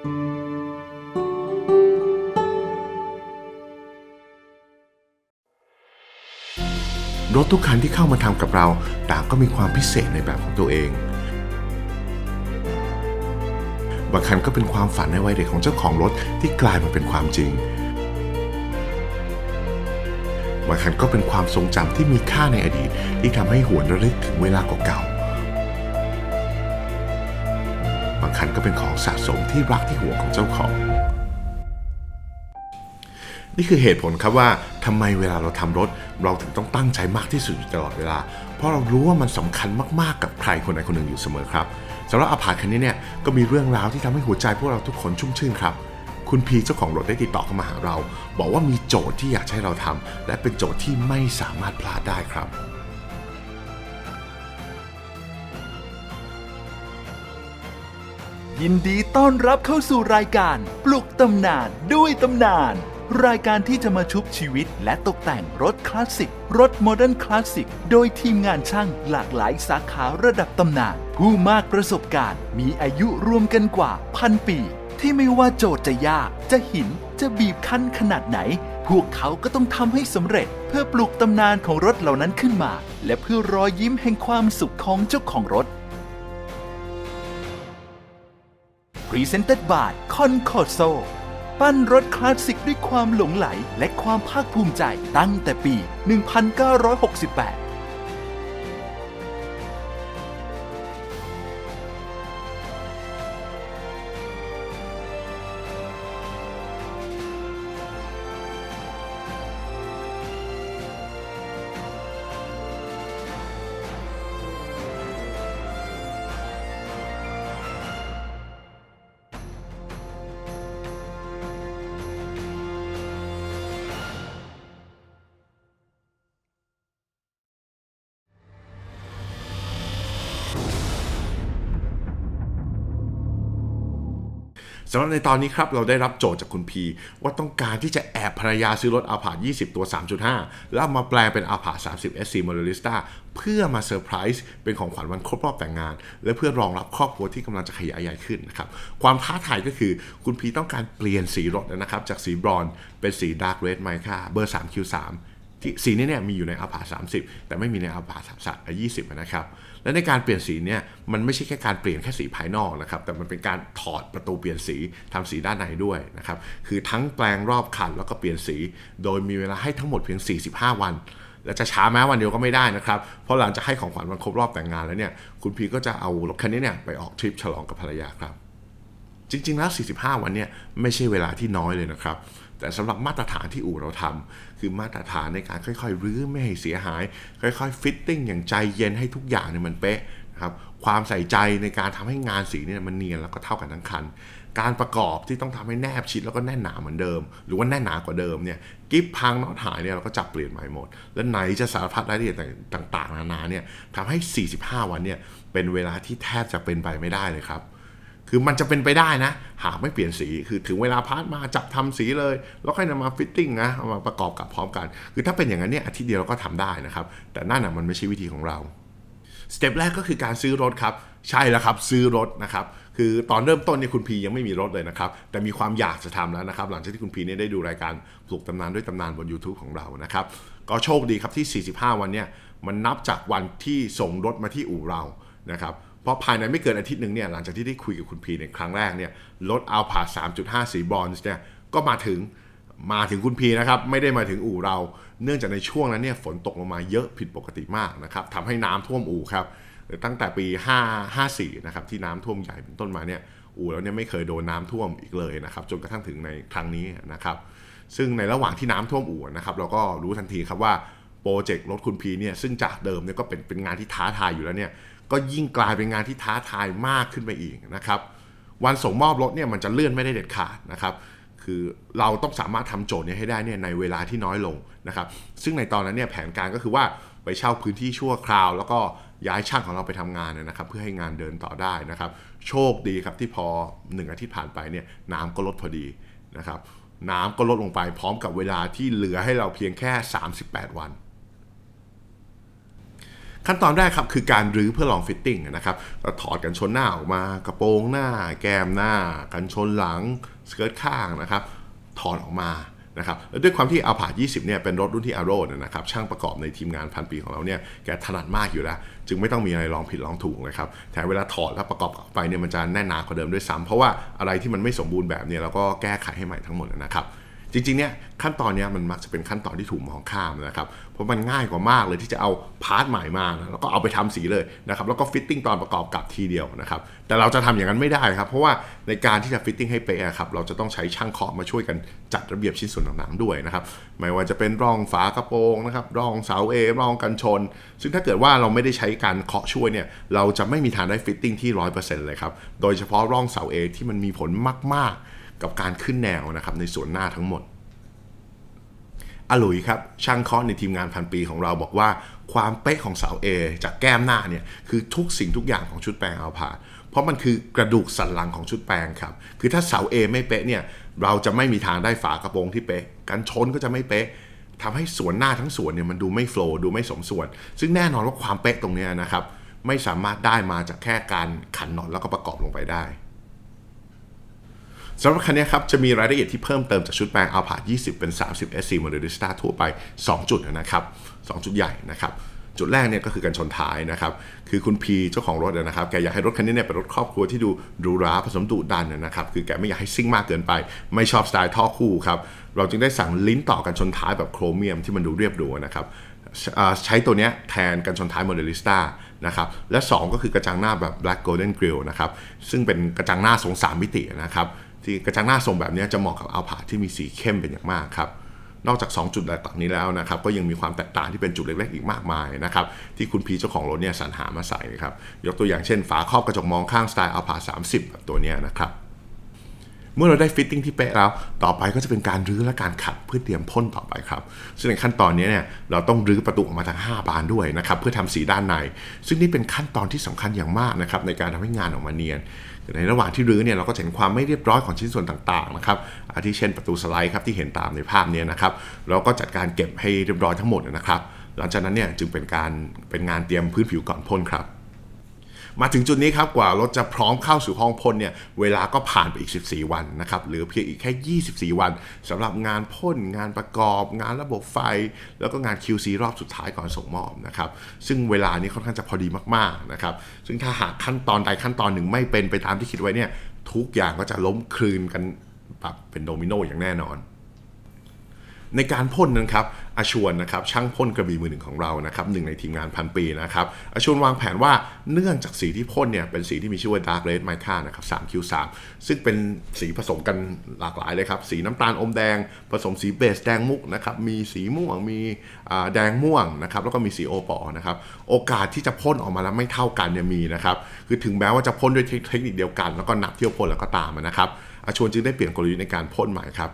รถทุกคันที่เข้ามาทำกับเราต่างก็มีความพิเศษในแบบของตัวเอง บางคันก็เป็นความฝันในวัยเด็กของเจ้าของรถที่กลายมาเป็นความจริง บางคันก็เป็นความทรงจำที่มีค่าในอดีตที่ทำให้หวนระลึกถึงเวลาเก่าๆางคันก็เป็นของสะสมที่รักที่หวงของเจ้าของ นี่คือเหตุผลครับว่าทำไมเวลาเราทำรถ เราถึงต้องตั้งใจมากที่สุดตลอดเวลา เพราะเรารู้ว่ามันสำคัญมากๆกับใครคนใดคนหนึ่งอยู่เสมอครับสำหรับอาพาคันนี้เนี่ยก็มีเรื่องราวที่ทำให้หัวใจพวกเราทุกคนชุ่มชื่นครับคุณพีเจ้าของรถได้ติดต่อเข้ามาหาเรา บอกว่ามีโจทย์ที่อยากให้เราทำและเป็นโจทย์ที่ไม่สามารถพลาดได้ครับ ยินดีต้อนรับเข้าสู่รายการปลุกตำนานด้วยตำนาน รายการที่จะมาชุบชีวิตและตกแต่งรถคลาสสิก รถโมเดิร์นคลาสสิก โดยทีมงานช่างหลากหลายสาขาระดับตำนาน ผู้มากประสบการณ์ มีอายุรวมกันกว่าพันปี ที่ไม่ว่าโจทย์จะยาก จะหิน จะบีบคั้นขนาดไหน พวกเขาก็ต้องทำให้สำเร็จ เพื่อปลุกตำนานของรถเหล่านั้นขึ้นมา และเพื่อรอยยิ้มแห่งความสุขของเจ้าของรถ Presented by Concorso ปั้นรถคลาสสิกด้วยความหลงไหล และความภาคภูมิใจตั้งแต่ปี 1968 สำหรับในตอนนี้ครับเราได้รับโจทย์จากคุณพีว่าต้องการที่จะแอบภรรยาซื้อรถ a l p a 20 ตัว 3.5 แล้วมาแปลงเป็น a l p a 30 SC Modelista เพื่อมาเซอร์ไพรส์เป็นของขวัญวันครบรอบแต่งงาน และเพื่อรองรับครอบครัวที่กำลังจะขยายใหญ่ขึ้นนะครับความท้าทายก็คือคุณพีต้องการเปลี่ยนสีรถนะครับจากสีบรอนเป็นสี Dark Red Mica เบอร์ 3Q3 ที่สีนี้เนี่ยมีอยู่ในอาผา30 แต่ไม่มีในอาผา20นะครับ และในการเปลี่ยนสีเนี่ยมันไม่ใช่แค่การเปลี่ยนแค่สีภายนอกนะครับ แต่มันเป็นการถอดประตูเปลี่ยนสีทำสีด้านในด้วยนะครับ คือทั้งแปลงรอบคันแล้วก็เปลี่ยนสี โดยมีเวลาให้ทั้งหมดเพียง 45 วันและจะช้าแม้วันเดียวก็ไม่ได้นะครับ เพราะหลังจากให้ของขวัญวันครบรอบแต่งงานแล้วเนี่ย คุณพีก็จะเอารถคันนี้เนี่ยไปออกทริปฉลองกับภรรยาครับ จริง ๆ แล้ว 45 วันเนี่ยไม่ใช่เวลาที่น้อยเลยนะครับ แต่สำหรับมาตรฐานที่อู่เราทำ คือมาตรฐานในการค่อยๆรื้อไม่ให้เสียหาย ค่อยๆฟิตติ้งอย่างใจเย็นให้ทุกอย่างเนี่ยมันเป๊ะนะครับความใส่ใจในการทำให้งานสีเนี่ยมันเนียนแล้วก็เท่ากันทั้งคัน การประกอบที่ต้องทำให้แนบชิดแล้วก็แน่นหนาเหมือนเดิม หรือว่าแน่นหนากว่าเดิมเนี่ยกิฟพังน็อตหายเนี่ยเราก็จับเปลี่ยนใหม่หมด และไหนจะสารพัดรายละเอียดต่าง ๆ นานาเนี่ยทำให้ 45 วันเนี่ยเป็นเวลาที่แทบจะเป็นไปไม่ได้เลยครับ คือมันจะเป็นไปได้นะ หากไม่เปลี่ยนสีคือถึงเวลาพาร์ทมาจับทำสีเลย แล้วค่อยนำมาฟิตติ้งนะเอามาประกอบกับพร้อมกัน คือถ้าเป็นอย่างนั้นเนี่ยอาทิตย์เดียวเราก็ทำได้นะครับ แต่นั่นน่ะมันไม่ใช่วิธีของเราสเต็ปแรกก็คือการซื้อรถครับ ใช่แล้วครับ ซื้อรถนะครับ คือตอนเริ่มต้นเนี่ยคุณพียังไม่มีรถเลยนะครับ แต่มีความอยากจะทำแล้วนะครับ หลังจากที่คุณพีเนี่ยได้ดูรายการปลูกตำนานด้วยตำนานบน YouTube ของเรานะครับ ก็โชคดีครับที่ 45 วันเนี่ยมันนับจากวันที่ส่งรถมาที่อู่เรานะครับ ราะภายในไม่เกินอาทิตย์หนึ่งเนี่ยหลังจากที่ได้คุยกับคุณพีในครั้งแรกเนี่ยรถอัลพา3.5 สีบอนซ์เนี่ยก็มาถึงมาถึงคุณพีนะครับไม่ได้มาถึงอู่เรา เนื่องจากในช่วงนั้นเนี่ยฝนตกลงมาเยอะผิดปกติมากนะครับทำให้น้ำท่วมอู่ครับตั้งแต่ปี 5 54นะครับที่น้ำท่วมใหญ่เป็นต้นมาเนี่ยอู่แล้วเนี่ยไม่เคยโดนน้ำท่วมอีกเลยนะครับจนกระทั่งถึงในครั้งนี้นะครับซึ่งในระหว่างที่น้ำท่วมอู่นะครับเราก็รู้ทันทีครับว่าโปรเจกต์รถคุณพีเนี่ยซึ่งจากเดิมเนี่ยก็เป็นเป็นงานที่ท้าทายอยู่แล้วเนี่ย ก็ยิ่งกลายเป็นงานที่ท้าทายมากขึ้นไปอีกนะครับวันส่งมอบรถเนี่ยมันจะเลื่อนไม่ได้เด็ดขาดนะครับคือเราต้องสามารถทำโจทย์เนี้ให้ได้เนี่ยในเวลาที่น้อยลงนะครับซึ่งในตอนนั้นเนี่ยแผนการก็คือว่าไปเช่าพื้นที่ชั่วคราว แล้วก็ย้ายช่างของเราไปทำงานเนยนะครับ เพื่อให้งานเดินต่อได้นะครับ โชคดีครับที่พอหนึ่งอาทิตย์ผ่านไปเนี่ยน้ำก็ลดพอดีนะครับน้ำก็ลดลงไปพร้อมกับเวลาที่เหลือให้เราเพียงแค่ 38 วัน ขั้นตอนแรกครับคือการรื้อเพื่อลองฟิตติ้งนะครับก็ถอดกันชนหน้าออกมากระโปรงหน้า แก้มหน้า กันชนหลังสเกิร์ตข้างนะครับถอดออกมานะครับแล้วด้วยความที่อาผ่า20เนี่ยเป็นรถรุ่นที่ a าร o นะครับช่างประกอบในทีมงานพันปีของเราเนี่ยแกถนัดมากอยู่แล้ว จึงไม่ต้องมีอะไรลองผิดลองถูกเลยครับแถมเวลาถอดแล้วประกอบออกไปเนี่ยมันจะแน่นหนากว่าเดิมด้วยซ้ำเพราะว่าอะไรที่มันไม่สมบูรณ์แบบเนี่ยเราก็แก้ไขให้ใหม่ทั้งหมดนะครับ จริงๆเนี่ยขั้นตอนเนี้ยมันมักจะเป็นขั้นตอนที่ถูกมองข้ามนะครับเพราะมันง่ายกว่ามากเลยที่จะเอาพาร์ทใหม่มานะแล้วก็เอาไปทำสีเลยนะครับแล้วก็ฟิตติ้งตอนประกอบกับทีเดียวนะครับแต่เราจะทำอย่างนั้นไม่ได้ครับเพราะว่าในการที่จะฟิตติ้งให้เป๊ะครับเราจะต้องใช้ช่างเคาะมาช่วยกันจัดระเบียบชิ้นส่วนต่างๆด้วยนะครับไม่ว่าจะเป็นร่องฝากระโปรงนะครับร่องเสาเอร่องกันชน ซึ่งถ้าเกิดว่าเราไม่ได้ใช้การเคาะช่วยเนี่ยเราจะไม่มีทางได้ฟิตติ้งที่100%เลยครับโดยเฉพาะร่องเสาเอที่มันมีผลมากๆ กับการขึ้นแนวนะครับในส่วนหน้าทั้งหมดอลุยครับช่างเคาะในทีมงานพันปีของเราบอกว่า ความเป๊ะของเสา A จากแก้มหน้าเนี่ยคือทุกสิ่งทุกอย่างของชุดแปลงเอาผ่านเพราะมันคือกระดูกสันหลังของชุดแปลงครับ คือถ้าเสา A ไม่เป๊ะเนี่ยเราจะไม่มีทางได้ฝากระโปรงที่เป๊ะกันชนก็จะไม่เป๊ะทำให้ส่วนหน้าทั้งส่วนเนี่ยมันดูไม่โฟล์ดูไม่สมส่วน ซึ่งแน่นอนว่าความเป๊ะตรงนี้นะครับ ไม่สามารถได้มาจากแค่การขันน็อตแล้วก็ประกอบลงไปได้ สำหรับคันนี้ครับจะมีรายละเอียดที่เพิ่มเติมจากชุดแปลง Alphard 20 เป็น 30 SC Modelista ทั่วไป 2 จุดนะครับ 2 จุดใหญ่นะครับ จุดแรกเนี่ยก็คือกันชนท้ายนะครับ คือคุณพีเจ้าของรถนะครับ แกอยากให้รถคันนี้เนี่ยเป็นรถครอบครัวที่ดูหรูหราผสมดุดันนะครับ คือแกไม่อยากให้ซิ่งมากเกินไป ไม่ชอบสไตล์ท่อคู่ครับ เราจึงได้สั่งลิ้นต่อกันชนท้ายแบบโครเมียมที่มันดูเรียบหรูนะครับใช้ตัวเนี้ยแทนกันชนท้ายโมเดลิสต้านะครับและ 2 ก็คือกระจังหน้าแบบ Black Golden Grill นะครับซึ่งเป็นกระจังหน้าทรง3มิตินะครับ ที่กระจังหน้าทรงแบบนี้จะเหมาะกับอัลพาที่มีสีเข้มเป็นอย่างมากครับนอกจาก 2 จุดหลักๆนี้แล้วนะครับก็ยังมีความแตกต่างที่เป็นจุดเล็กๆอีกมากมายนะครับที่คุณพีเจ้าของรถเนี่ยสรรหามาใส่ครับยกตัวอย่างเช่น ฝาครอบกระจกมองข้างสไตล์อัลพา30แบบตัวนี้นะครับเมื่อเราได้ฟิตติ้งที่เป๊ะแล้ว ต่อไปก็จะเป็นการรื้อและการขัดเพื่อเตรียมพ่นต่อไปครับ ซึ่งในขั้นตอนนี้เนี่ยเราต้องรื้อประตูออกมาทั้ง 5 บานด้วยนะครับเพื่อทำสีด้านใน ซึ่งนี่เป็นขั้นตอนที่สำคัญอย่างมากนะครับในการทำให้งานออกมาเนียน ในระหว่างที่รื้อเนี่ยเราก็เห็นความไม่เรียบร้อยของชิ้นส่วนต่างๆนะครับอาทิเช่นประตูสไลด์ครับที่เห็นตามในภาพเนี้นะครับเราก็จัดการเก็บให้เรียบร้อยทั้งหมดนะครับ หลังจากนั้นเนี่ยจึงเป็นการเป็นงานเตรียมพื้นผิวก่อนพ่นครับ มาถึงจุดนี้ครับกว่ารถจะพร้อมเข้าสู่ห้องพ่นเนี่ยเวลาก็ผ่านไปอีก 14 วันนะครับหลือเพียงอีกแค่ 24 วันสำหรับงานพ่นงานประกอบ งานระบบไฟ แล้วก็งาน QC รอบสุดท้ายก่อนส่งมอบนะครับซึ่งเวลานี้ค่อนข้างจะพอดีมากๆนะครับซึ่งถ้าหากขั้นตอนใดขั้นตอนหนึ่งไม่เป็นไปตามที่คิดไว้เนี่ยทุกอย่างก็จะล้มคลืนกันแบบเป็นโดมิโนอย่างแน่นอน ในการพ่นนะครับอาชวนนะครับช่างพ่นกระบี่มือหนึ่งของเรานะครับหนึ่งในทีมงานพันปีนะครับอาชวนวางแผนว่าเนื่องจากสีที่พ่นเนี่ยเป็นสีที่มีชื่อว่า Dark Red Mica นะครับ 3Q3 ซึ่งเป็นสีผสมกันหลากหลายเลยครับ สีน้ำตาลอมแดง ผสมสีเบสแดงมุกนะครับมีสีม่วงมีอ่าแดงม่วงนะครับแล้วก็มีสีโอปอนะครับโอกาสที่จะพ่นออกมาแล้วไม่เท่ากันเนี่ยมีนะครับคือถึงแม้ว่าจะพ่นด้วยเทคนิคเดียวกัน แล้วก็นับเที่ยวพ่นแล้วก็ตามนะครับอาชวนจึงได้เปลี่ยนกลยุทธ์ในการพ่นใหม่ครับ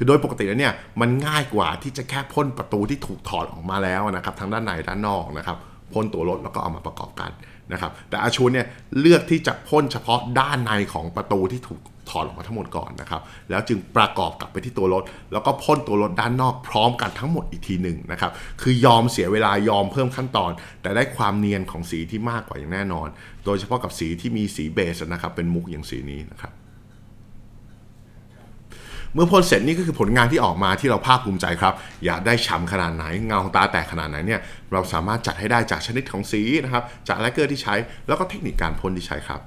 คือโดยปกติแล้วเนี่ยมันง่ายกว่าที่จะแค่พ่นประตูที่ถูกถอดออกมาแล้วนะครับทั้งด้านในด้านนอกนะครับพ่นตัวรถแล้วก็เอามาประกอบกันนะครับแต่อาชูนเนี่ยเลือกที่จะพ่นเฉพาะด้านในของประตูที่ถูกถอดออกมาทั้งหมดก่อนนะครับแล้วจึงประกอบกลับไปที่ตัวรถ แล้วก็พ่นตัวรถด้านนอกพร้อมกันทั้งหมดอีกทีหนึ่งนะครับคือยอมเสียเวลายอมเพิ่มขั้นตอน แต่ได้ความเนียนของสีที่มากกว่าอย่างแน่นอน โดยเฉพาะกับสีที่มีสีเบสนะครับเป็นมุกอย่างสีนี้นะครับ เมื่อพ่นเสร็จนี่ก็คือผลงานที่ออกมาที่เราภาคภูมิใจครับ อยากได้ฉ่ำขนาดไหนเงาตาแตกขนาดไหนเนี่ยเราสามารถจัดให้ได้จากชนิดของสีนะครับจากแลกเกอร์ที่ใช้ แล้วก็เทคนิคการพ่นที่ใช้ครับ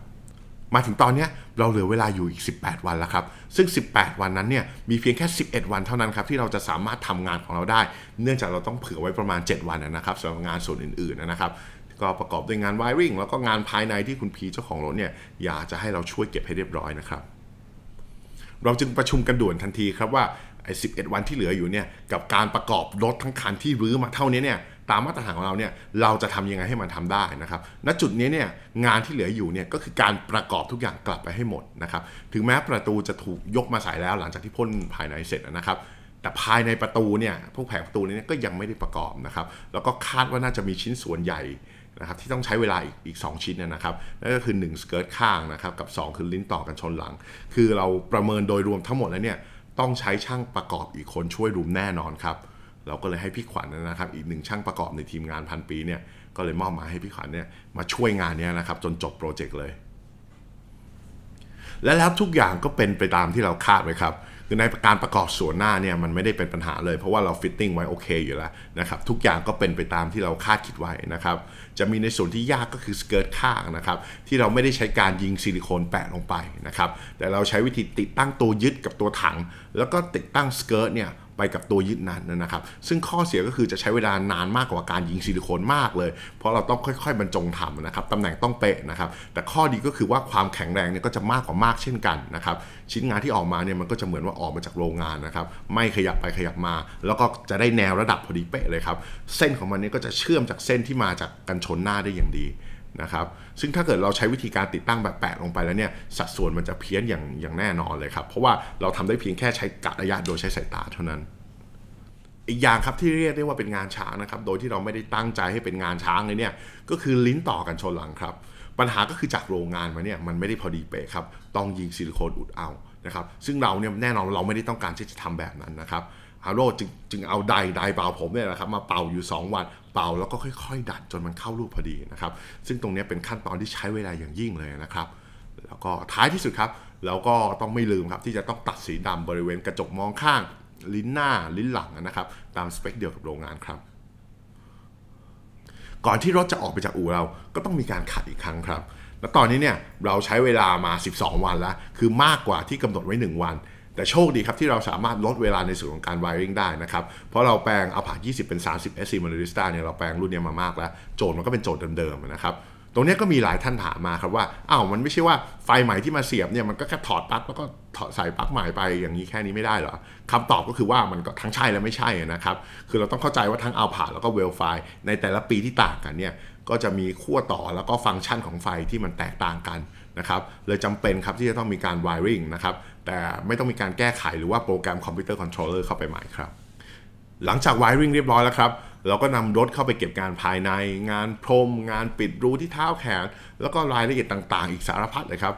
มาถึงตอนนี้เราเหลือเวลาอยู่อีก 18 วันแล้วครับ ซึ่ง 18 วันนั้นเนี่ยมีเพียงแค่ 11 วันเท่านั้นครับที่เราจะสามารถทำงานของเราได้ เนื่องจากเราต้องเผื่อไว้ประมาณ 7 วันนะครับสำหรับงานส่วนอื่นๆนะครับ ก็ประกอบด้วยงานไวริงแล้วก็งานภายในที่คุณพีเจ้าของรถเนี่ยอยากจะให้เราช่วยเก็บให้เรียบร้อยนะครับ เราจึงประชุมกันด่วนทันทีครับว่าไอ้11วันที่เหลืออยู่เนี่ยกับการประกอบรถทั้งคันที่รื้อมาเท่านี้เนี่ยตามมาตรฐานของเราเนี่ยเราจะทำยังไงให้มันทำได้นะครับ ณจุดนี้เนี่ยงานที่เหลืออยู่เนี่ยก็คือการประกอบทุกอย่างกลับไปให้หมดนะครับถึงแม้ประตูจะถูกยกมาใส่แล้วหลังจากที่พ่นภายในเสร็จนะครับแต่ภายในประตูเนี่ยพวกแผงประตูนี้ก็ยังไม่ได้ประกอบนะครับแล้วก็คาดว่าน่าจะมีชิ้นส่วนใหญ่ นะครับที่ต้องใช้เวลาอีกอีก2ชิ้นนะครับนั่นก็คือ1สเกิร์ตข้างนะครับกับ 2 คือลิ้นต่อกันชนหลัง คือเราประเมินโดยรวมทั้งหมดแล้วเนี่ยต้องใช้ช่างประกอบอีกคนช่วยรุมแน่นอนครับเราก็เลยให้พี่ขวัญนะครับ อีกหนึ่งช่างประกอบในทีมงานพันปีเนี่ยก็เลยมอบมาให้พี่ขวัญเนี่ยมาช่วยงานนี้นะครับจนจบโปรเจกต์เลย และแล้วทุกอย่างก็เป็นไปตามที่เราคาดไว้ครับ คือในการประกอบส่วนหน้าเนี่ยมันไม่ได้เป็นปัญหาเลย เพราะว่าเราฟิตติ้งไว้โอเคอยู่แล้วนะครับทุกอย่างก็เป็นไปตามที่เราคาดคิดไว้นะครับจะมีในส่วนที่ยากก็คือสเกิร์ตข้างนะครับที่เราไม่ได้ใช้การยิงซิลิโคนแปะลงไปนะครับแต่เราใช้วิธีติดตั้งตัวยึดกับตัวถัง แล้วก็ติดตั้งสเกิร์ตเนี่ย ไปกับตัวยึดนั้นนะครับ ซึ่งข้อเสียก็คือจะใช้เวลานานมากกว่าการยิงซิลิโคนมากเลย เพราะเราต้องค่อยๆบรรจงทำนะครับตำแหน่งต้องเป๊ะนะครับ แต่ข้อดีก็คือว่าความแข็งแรงเนี่ยก็จะมากกว่ามากเช่นกันนะครับ ชิ้นงานที่ออกมาเนี่ยมันก็จะเหมือนว่าออกมาจากโรงงานนะครับ ไม่ขยับไปขยับมา แล้วก็จะได้แนวระดับพอดีเป๊ะเลยครับ เส้นของมันเนี่ยก็จะเชื่อมจากเส้นที่มาจากกันชนหน้าได้อย่างดี นะครับซึ่งถ้าเกิดเราใช้วิธีการติดตั้งแบบแปะลงไปแล้วเนี่ยสัดส่วนมันจะเพี้ยนอย่างอย่างแน่นอนเลยครับ เพราะว่าเราทำได้เพียงแค่ใช้กะระยะโดยใช้สายตาเท่านั้น อีกอย่างครับที่เรียกได้ว่าเป็นงานช้างนะครับโดยที่เราไม่ได้ตั้งใจให้เป็นงานช้างเลยเนี่ยก็คือลิ้นต่อกันชนหลังครับ ปัญหาก็คือจากโรงงานมาเนี่ยมันไม่ได้พอดีเป๊ะครับต้องยิงซิลิโคนอุดเอานะครับซึ่งเราเนี่ยแน่นอนเราไม่ได้ต้องการที่จะทำแบบนั้นนะครับฮาโร่จึงจึงเอาไดไดเป่าผมเนี่ยนะครับมาเป่าอยู่ 2 วัน เป่าแล้วก็ค่อย ๆ ดัดจนมันเข้ารูปพอดีนะครับ ซึ่งตรงนี้เป็นขั้นตอนที่ใช้เวลาอย่างยิ่งเลยนะครับ แล้วก็ท้ายที่สุดครับเราก็ต้องไม่ลืมครับที่จะต้องตัดสีดำบริเวณกระจกมองข้าง ลิ้นหน้าลิ้นหลังนะครับ ตามสเปคเดียวกับโรงงานครับ ก่อนที่รถจะออกไปจากอู่เราก็ต้องมีการขัดอีกครั้งครับ แล้วตอนนี้เนี่ยเราใช้เวลามา 12 วันแล้ว คือมากกว่าที่กำหนดไว้ 1 วัน แต่โชคดีครับที่เราสามารถลดเวลาในส่วนของการ wiring ได้นะครับ เพราะเราแปลงเอาผ่า20 เป็น 30 SC m o n o l i s t a เนี่ยเราแปลงรุ่นนี้มามากแล้ว โจทย์มันก็เป็นโจทย์เดิมๆนะครับตรงนี้ก็มีหลายท่านถามมาครับว่าอ้าวมันไม่ใช่ว่าไฟใหม่ที่มาเสียบเนี่ยมันก็แค่ถอดปลั๊กแล้วก็ถอดใส่ปลั๊กใหม่ไปอย่างนี้แค่นี้ไม่ได้เหรอคำตอบก็คือว่ามันก็ทั้งใช่และไม่ใช่นะครับ คือเราต้องเข้าใจว่าทั้งเอาผ่าแล้วก็เวลไฟในแต่ละปีที่ต่างกันเนี่ยก็จะมีขั้วต่อแล้วก็ฟังก์ชันของไฟที่มันแตกต่างกันนะครับเลยจำเป็นครับที่จะต้องมีการ wiring นะครับ แต่ไม่ต้องมีการแก้ไขหรือว่าโปรแกรมคอมพิวเตอร์คอนโทรลเลอร์เข้าไปใหม่ครับ หลังจาก wiring เรียบร้อยแล้วครับ เราก็นำรถเข้าไปเก็บงานภายใน งานพรม งานปิดรูที่เท้าแขน แล้วก็รายละเอียดต่างๆ อีกสารพัดเลยครับ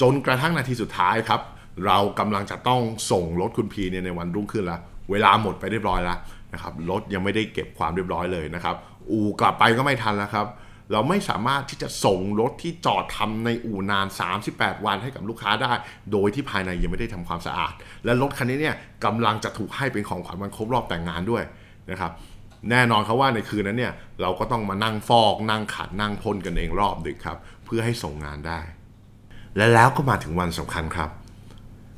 จนกระทั่งนาทีสุดท้ายครับ เรากำลังจะต้องส่งรถคุณพีเนี่ยในวันรุ่งขึ้นแล้ว เวลาหมดไปเรียบร้อยแล้วนะครับ รถยังไม่ได้เก็บความเรียบร้อยเลยนะครับ อู่กลับไปก็ไม่ทันแล้วครับ เราไม่สามารถที่จะส่งรถที่จอดทำในอู่นาน 38 วันให้กับลูกค้าได้ โดยที่ภายในยังไม่ได้ทำความสะอาด และรถคันนี้เนี่ยกำลังจะถูกให้เป็นของขวัญวันครบรอบแต่งงานด้วยนะครับแน่นอนครับว่าในคืนนั้นเนี่ยเราก็ต้องมานั่งฟอก นั่งขัดนั่งพ่นกันเองรอบดึกครับ เพื่อให้ส่งงานได้ และแล้วก็มาถึงวันสำคัญครับ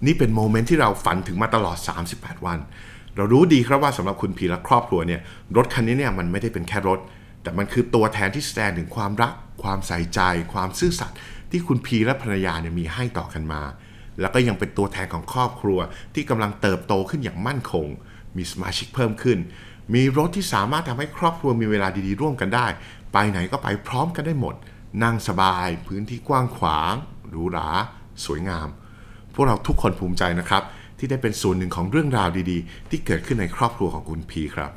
นี่เป็นโมเมนต์ที่เราฝันถึงมาตลอด 38 วัน เรารู้ดีครับว่าสำหรับคุณพีและครอบครัวเนี่ยรถคันนี้เนี่ยมันไม่ได้เป็นแค่รถ แต่มันคือตัวแทนที่แสดงถึงความรัก ความใส่ใจ ความซื่อสัตย์ที่คุณพีและภรรยาเนี่ยมีให้ต่อกันมา แล้วก็ยังเป็นตัวแทนของครอบครัวที่กำลังเติบโตขึ้นอย่างมั่นคง มีสมาชิกเพิ่มขึ้น มีรถที่สามารถทำให้ครอบครัวมีเวลาดีๆ ร่วมกันได้ ไปไหนก็ไปพร้อมกันได้หมด นั่งสบาย พื้นที่กว้างขวางหรูหราสวยงาม พวกเราทุกคนภูมิใจนะครับ ที่ได้เป็นส่วนหนึ่งของเรื่องราวดีๆ ที่เกิดขึ้นในครอบครัวของคุณพีครับ